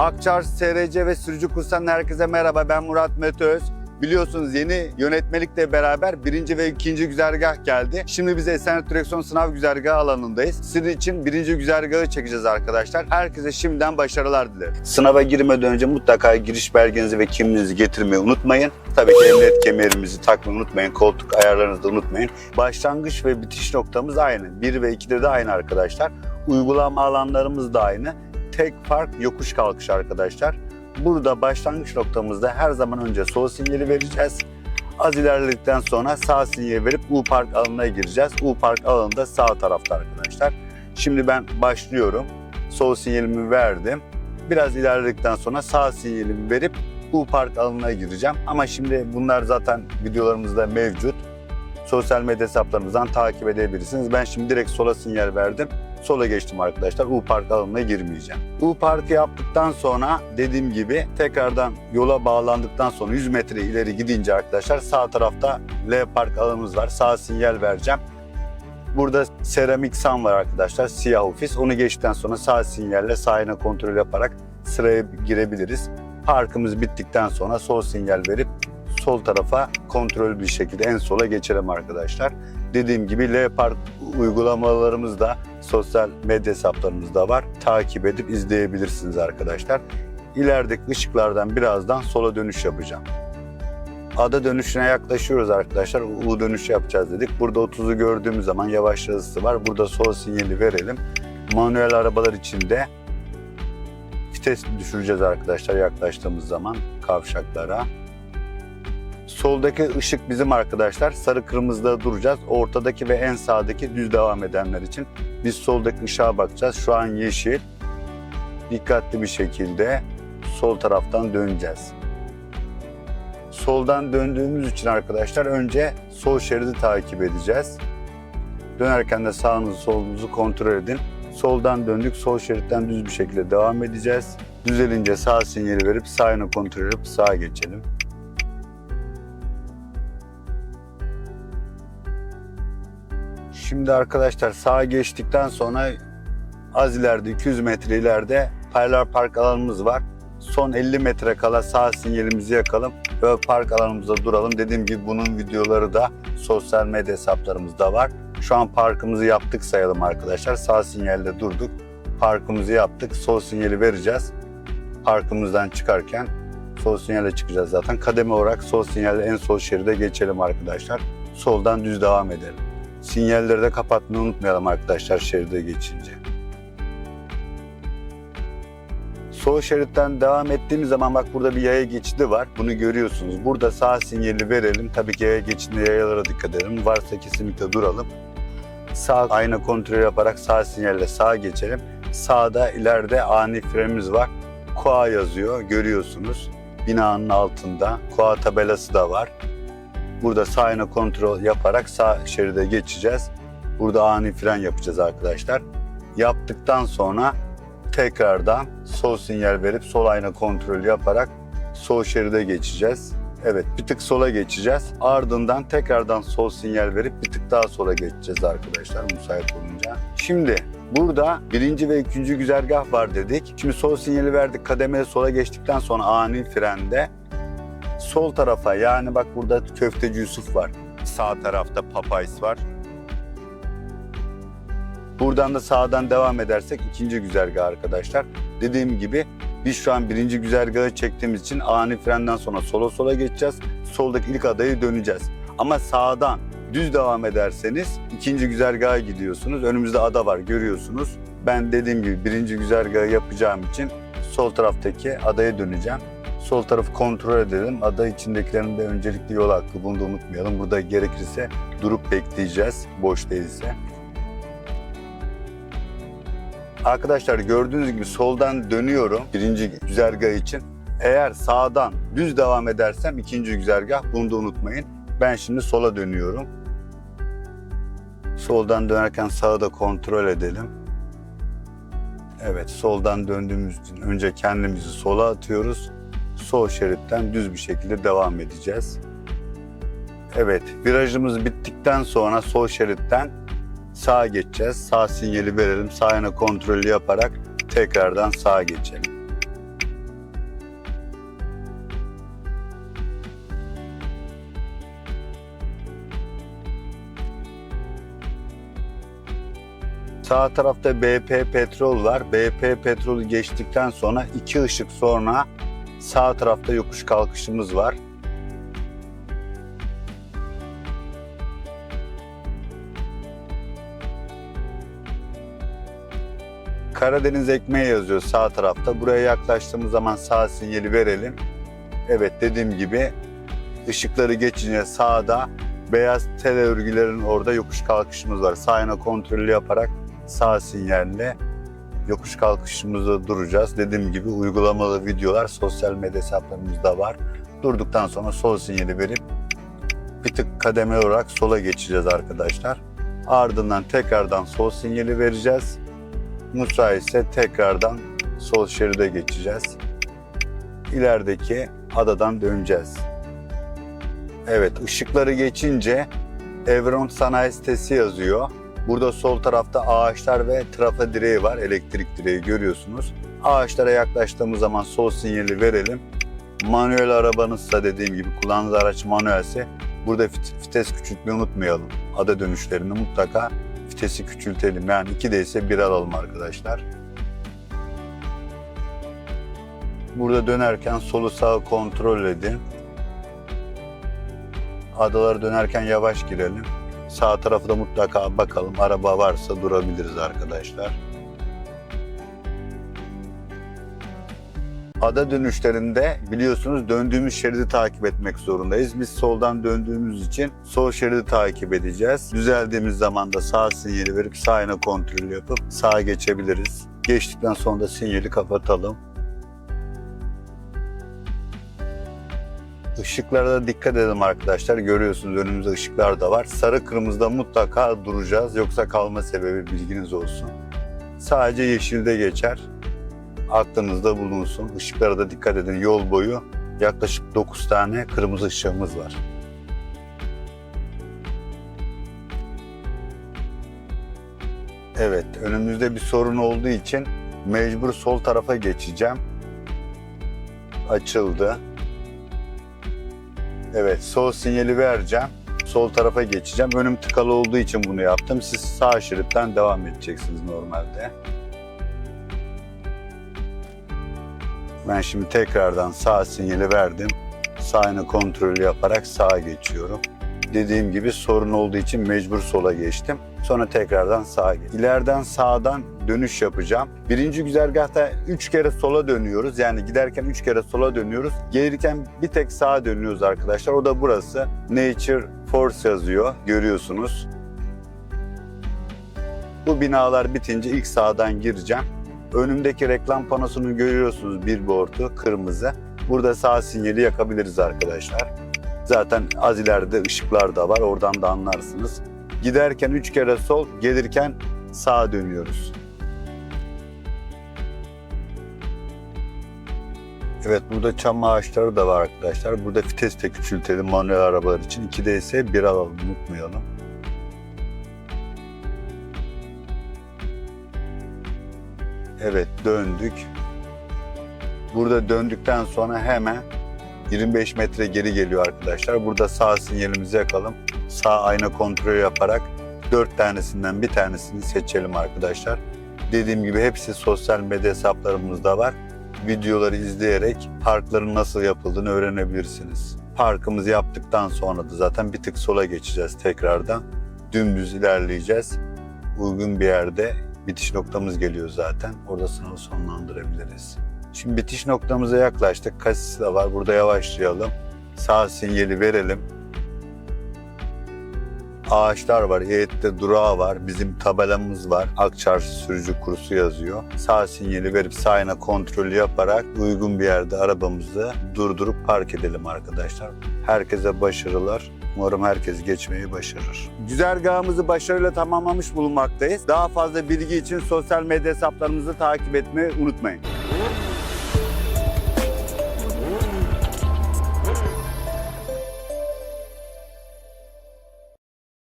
Akçar, SRC ve sürücü kurslarından herkese merhaba. Ben Murat Meteöz. Biliyorsunuz yeni yönetmelikle beraber birinci ve ikinci güzergah geldi. Şimdi biz Esenyurt Direksiyon Sınav Güzergahı alanındayız. Sizin için birinci güzergahı çekeceğiz arkadaşlar. Herkese şimdiden başarılar dilerim. Sınava girmeden önce mutlaka giriş belgenizi ve kimliğinizi getirmeyi unutmayın. Tabii ki emniyet kemerimizi takmayı unutmayın. Koltuk ayarlarınızı da unutmayın. Başlangıç ve bitiş noktamız aynı. 1 ve 2'de de aynı arkadaşlar. Uygulama alanlarımız da aynı. Tek fark yokuş kalkış arkadaşlar. Burada başlangıç noktamızda her zaman önce sol sinyali vereceğiz. Az ilerledikten sonra sağ sinyali verip U Park alanına gireceğiz. U Park alanı da sağ tarafta arkadaşlar. Şimdi ben başlıyorum. Sol sinyalimi verdim. Biraz ilerledikten sonra sağ sinyalimi verip U Park alanına gireceğim. Ama şimdi bunlar zaten videolarımızda mevcut. Sosyal medya hesaplarımızdan takip edebilirsiniz. Ben şimdi direkt sola sinyal verdim. Sola geçtim arkadaşlar. U Park alanına girmeyeceğim. U Park'ı yaptıktan sonra dediğim gibi tekrardan yola bağlandıktan sonra 100 metre ileri gidince arkadaşlar sağ tarafta L Park alanımız var. Sağ sinyal vereceğim. Burada seramik sam var arkadaşlar. Siyah ofis. Onu geçtikten sonra sağ sinyalle sağına kontrol yaparak sıraya girebiliriz. Parkımız bittikten sonra sol sinyal verip sol tarafa kontrollü bir şekilde en sola geçelim arkadaşlar. Dediğim gibi L Park uygulamalarımız da sosyal medya hesaplarımızda var. Takip edip izleyebilirsiniz arkadaşlar. İlerideki ışıklardan birazdan sola dönüş yapacağım. Ada dönüşüne yaklaşıyoruz arkadaşlar. U dönüş yapacağız dedik. Burada 30'u gördüğümüz zaman yavaş hızlısı var. Burada sol sinyali verelim. Manuel arabalar için de vites düşüreceğiz arkadaşlar yaklaştığımız zaman kavşaklara. Soldaki ışık bizim arkadaşlar. Sarı kırmızıda duracağız. Ortadaki ve en sağdaki düz devam edenler için biz soldaki ışığa bakacağız. Şu an yeşil. Dikkatli bir şekilde sol taraftan döneceğiz. Soldan döndüğümüz için arkadaşlar önce sol şeridi takip edeceğiz. Dönerken de sağınızı solunuzu kontrol edin. Soldan döndük, sol şeritten düz bir şekilde devam edeceğiz. Düzelince sağ sinyali verip sağını kontrol edip sağa geçelim. Şimdi arkadaşlar sağa geçtikten sonra az ileride 200 metre ileride Parlar Park alanımız var. Son 50 metre kala sağ sinyalimizi yakalım ve park alanımızda duralım. Dediğim gibi bunun videoları da sosyal medya hesaplarımızda var. Şu an parkımızı yaptık sayalım arkadaşlar. Sağ sinyalde durduk. Parkımızı yaptık. Sol sinyali vereceğiz. Parkımızdan çıkarken sol sinyale çıkacağız zaten. Kademe olarak sol sinyalle en sol şeride geçelim arkadaşlar. Soldan düz devam edelim. Sinyalleri de kapatmayı unutmayalım arkadaşlar şeride geçince. Sol şeritten devam ettiğimiz zaman bak burada bir yaya geçidi var. Bunu görüyorsunuz. Burada sağ sinyali verelim. Tabii ki yaya geçidinde yayalara dikkat edelim. Varsa kesinlikle duralım. Sağ ayna kontrol yaparak sağ sinyalle sağa geçelim. Sağda ileride ani frenimiz var. KOA yazıyor görüyorsunuz. Binanın altında. KOA tabelası da var. Burada sağ ayna kontrol yaparak sağ şeride geçeceğiz. Burada ani fren yapacağız arkadaşlar. Yaptıktan sonra tekrardan sol sinyal verip sol ayna kontrol yaparak sol şeride geçeceğiz. Evet bir tık sola geçeceğiz. Ardından tekrardan sol sinyal verip bir tık daha sola geçeceğiz arkadaşlar müsait olunca. Şimdi burada birinci ve ikinci güzergah var dedik. Şimdi sol sinyali verdik kademeye sola geçtikten sonra ani frende sol tarafa yani bak burada köfteci Yusuf var. Sağ tarafta Papays var. Buradan da sağdan devam edersek ikinci güzergah arkadaşlar. Dediğim gibi biz şu an birinci güzergahı çektiğimiz için ani frenden sonra sola sola geçeceğiz. Soldaki ilk adayı döneceğiz. Ama sağdan düz devam ederseniz ikinci güzergaha gidiyorsunuz. Önümüzde ada var görüyorsunuz. Ben dediğim gibi birinci güzergahı yapacağım için sol taraftaki adaya döneceğim. Sol tarafı kontrol edelim. Ada içindekilerin de öncelikli yol hakkı. Bunu da unutmayalım. Burada gerekirse durup bekleyeceğiz. Boş değilse. Arkadaşlar gördüğünüz gibi soldan dönüyorum birinci güzergah için. Eğer sağdan düz devam edersem ikinci güzergah bunu da unutmayın. Ben şimdi sola dönüyorum. Soldan dönerken sağı da kontrol edelim. Evet soldan döndüğümüz için önce kendimizi sola atıyoruz sol şeritten düz bir şekilde devam edeceğiz. Evet, virajımız bittikten sonra sol şeritten sağa geçeceğiz. Sağ sinyali verelim, sağ yana kontrolü yaparak tekrardan sağa geçelim. Sağ tarafta BP Petrol var. BP Petrol'ü geçtikten sonra iki ışık sonra sağ tarafta yokuş kalkışımız var. Karadeniz ekmeği yazıyor sağ tarafta. Buraya yaklaştığımız zaman sağ sinyali verelim. Evet dediğim gibi ışıkları geçince sağda beyaz tel örgülerin orada yokuş kalkışımız var. Sağına kontrolü yaparak sağ sinyalle yokuş kalkışımızda duracağız. Dediğim gibi uygulamalı videolar sosyal medya hesaplarımızda var. Durduktan sonra sol sinyali verip bir tık kademe olarak sola geçeceğiz arkadaşlar. Ardından tekrardan sol sinyali vereceğiz. Müsaitse tekrardan sol şeride geçeceğiz. İlerideki adadan döneceğiz. Evet, ışıkları geçince Evron Sanayi Sitesi yazıyor. Burada sol tarafta ağaçlar ve trafo direği var, elektrik direği görüyorsunuz. Ağaçlara yaklaştığımız zaman sol sinyali verelim. Manuel arabanızsa dediğim gibi kullandığınız araç manuelse burada vites küçültmeyi unutmayalım. Ada dönüşlerinde mutlaka vitesi küçültelim. Yani 2'de ise 1 alalım arkadaşlar. Burada dönerken solu sağı kontrol edin. Adalara dönerken yavaş girelim. Sağ tarafı da mutlaka bakalım. Araba varsa durabiliriz arkadaşlar. Ada dönüşlerinde biliyorsunuz döndüğümüz şeridi takip etmek zorundayız. Biz soldan döndüğümüz için sol şeridi takip edeceğiz. Düzeldiğimiz zaman da sağ sinyali verip sağına kontrol yapıp sağa geçebiliriz. Geçtikten sonra da sinyali kapatalım. Işıklara da dikkat edelim arkadaşlar. Görüyorsunuz önümüzde ışıklar da var. Sarı kırmızıda mutlaka duracağız. Yoksa kalma sebebi bilginiz olsun. Sadece yeşilde geçer. Aklınızda bulunsun. Işıklara da dikkat edin. Yol boyu yaklaşık 9 tane kırmızı ışığımız var. Evet, önümüzde bir sorun olduğu için mecbur sol tarafa geçeceğim. Açıldı. Evet, sol sinyali vereceğim. Sol tarafa geçeceğim. Önüm tıkalı olduğu için bunu yaptım. Siz sağ şeritten devam edeceksiniz normalde. Ben şimdi tekrardan sağ sinyali verdim. Sağını kontrolü yaparak sağa geçiyorum. Dediğim gibi sorun olduğu için mecbur sola geçtim. Sonra tekrardan sağa geçtim. İleriden sağdan dönüş yapacağım. Birinci güzergahta üç kere sola dönüyoruz. Yani giderken üç kere sola dönüyoruz. Gelirken bir tek sağa dönüyoruz arkadaşlar. O da burası. Nature Force yazıyor. Görüyorsunuz. Bu binalar bitince ilk sağdan gireceğim. Önümdeki reklam panosunu görüyorsunuz billboard'u kırmızı. Burada sağ sinyali yakabiliriz arkadaşlar. Zaten az ileride ışıklar da var oradan da anlarsınız. Giderken üç kere sol, gelirken sağa dönüyoruz. Evet burada çam ağaçları da var arkadaşlar. Burada vites de küçültelim manuel arabalar için. 2'de ise 1 alalım unutmayalım. Evet döndük. Burada döndükten sonra hemen 25 metre geri geliyor arkadaşlar. Burada sağ sinyalimizi yakalım. Sağ ayna kontrolü yaparak 4 tanesinden bir tanesini seçelim arkadaşlar. Dediğim gibi hepsi sosyal medya hesaplarımızda var. Videoları izleyerek parkların nasıl yapıldığını öğrenebilirsiniz. Parkımızı yaptıktan sonra da zaten bir tık sola geçeceğiz tekrardan. Dümdüz ilerleyeceğiz. Uygun bir yerde bitiş noktamız geliyor zaten. Orada sınavı sonlandırabiliriz. Şimdi bitiş noktamıza yaklaştık. Kasis de var. Burada yavaşlayalım. Sağ sinyali verelim. Ağaçlar var. EYT'de durağı var. Bizim tabelamız var. Akçarşı sürücü kursu yazıyor. Sağ sinyali verip sağına kontrolü yaparak uygun bir yerde arabamızı durdurup park edelim arkadaşlar. Herkese başarılar. Umarım herkes geçmeyi başarır. Güzergahımızı başarıyla tamamlamış bulunmaktayız. Daha fazla bilgi için sosyal medya hesaplarımızı takip etmeyi unutmayın.